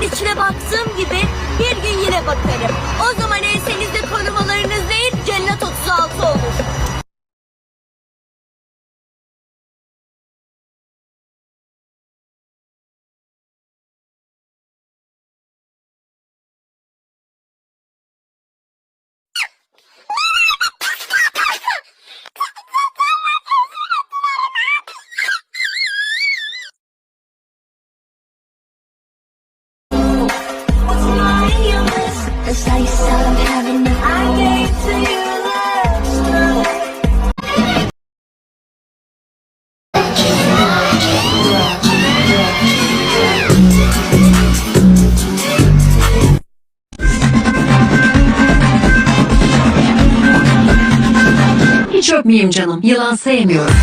gözünün içine baktığım gibi bir gün yine bakarım. O zaman ensenizde Hiç öpmeyeyim canım. Yılan sevmiyorum.